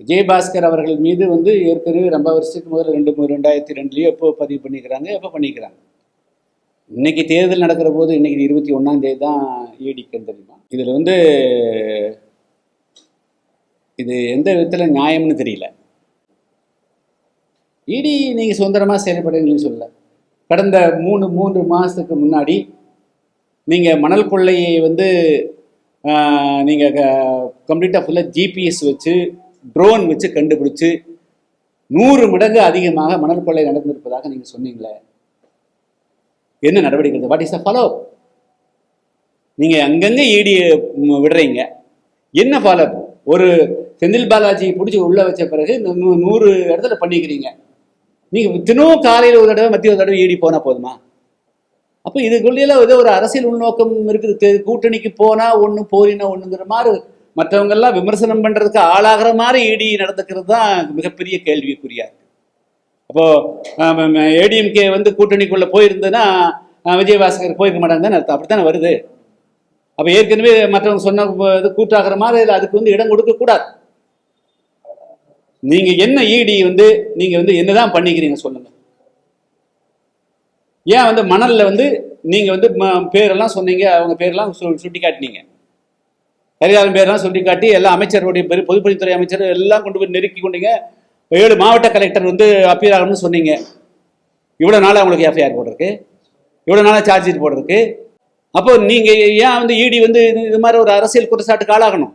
விஜயபாஸ்கர் அவர்கள் மீது வந்து ஏற்கனவே ரொம்ப வருஷத்துக்கு முதல்ல ரெண்டு ரெண்டாயிரத்தி ரெண்டுலேயோ எப்போ பதிவு பண்ணிக்கிறாங்க எப்போ பண்ணிக்கிறாங்க? இன்னைக்கு தேர்தல் நடக்கிற போது இன்னைக்கு இருபத்தி ஒன்றாம் தேதி தான் ஈடிக்குன்னு தெரியுமா? இதில் வந்து இது எந்த விதத்தில் நியாயம்னு தெரியல. இடி நீங்கள் சுதந்திரமாக செயல்படுங்கன்னு சொல்லல. கடந்த மூணு மூன்று மாதத்துக்கு முன்னாடி நீங்கள் மணல் கொள்ளையை வந்து நீங்கள் கம்ப்ளீட்டாக ஃபுல்லாக ஜிபிஎஸ் வச்சு ட்ரோன் வச்சு கண்டுபிடிச்சு நூறு மடங்கு அதிகமாக மணல் கொள்ளை நடந்திருப்பதாக நீங்கள் சொன்னீங்களே. என்ன நடவடிக்கை வாட் இஸ் அ ஃபாலோ நீங்கள் அங்கங்கே ஈடி விடுறீங்க. என்ன ஃபாலோ ஒரு செந்தில் பாலாஜி பிடிச்சி உள்ள வச்ச பிறகு நூறு இடத்துல பண்ணிக்கிறீங்க. நீங்கள் தினமும் காலையில் ஒரு தடவை மத்திய ஒரு தடவை ஈடி போனால் போதுமா? அப்போ இதுக்குள்ளேயும் ஏதோ ஒரு அரசியல் உள்நோக்கம் இருக்குது. கூட்டணிக்கு போனால் ஒன்று போரினா ஒன்றுங்கிற மாதிரி மற்றவங்க எல்லாம் விமர்சனம் பண்ணுறதுக்கு ஆளாகிற மாதிரி இடி நடந்துக்கிறது தான் மிகப்பெரிய கேள்விக்குறியா இருக்கு. அப்போ ஏடிஎம்கே வந்து கூட்டணிக்குள்ள போயிருந்ததுன்னா அஹ், விஜயபாஸ்கர் போயிருக்க மாட்டாங்க தானே அர்த்தம். அப்படித்தானே வருது? அப்போ ஏற்கனவே மற்றவங்க சொன்ன இது கூட்டாகிற மாதிரி இல்லை அதுக்கு வந்து இடம் கொடுக்க கூடாது. நீங்க என்ன ஈடி வந்து நீங்க வந்து என்னதான் பண்ணிக்கிறீங்க சொல்லுங்க. ஏன் வந்து மணல்ல வந்து நீங்க வந்து ம- பேரெல்லாம் சொன்னீங்க அவங்க பேரெல்லாம் சு- சுட்டி காட்டினீங்க ஹரியாரன் பேர்லாம் சொல்லி காட்டி எல்லா அமைச்சருடைய பேர் பொதுப்பணித்துறை அமைச்சர் எல்லாம் கொண்டு போய் நெருக்கி கொண்டீங்க. ஏழு மாவட்ட கலெக்டர் வந்து அப்பீர் ஆகணும்னு சொன்னீங்க. இவ்வளோ நாளாக அவங்களுக்கு எஃப்ஐஆர் போட்டிருக்கு. இவ்வளோ நாளாக சார்ஜ் ஷீட் போட்டிருக்கு. அப்போ நீங்கள் ஏன் வந்து இடி வந்து இது மாதிரி ஒரு அரசியல் குற்றச்சாட்டுக்கு ஆளாகணும்?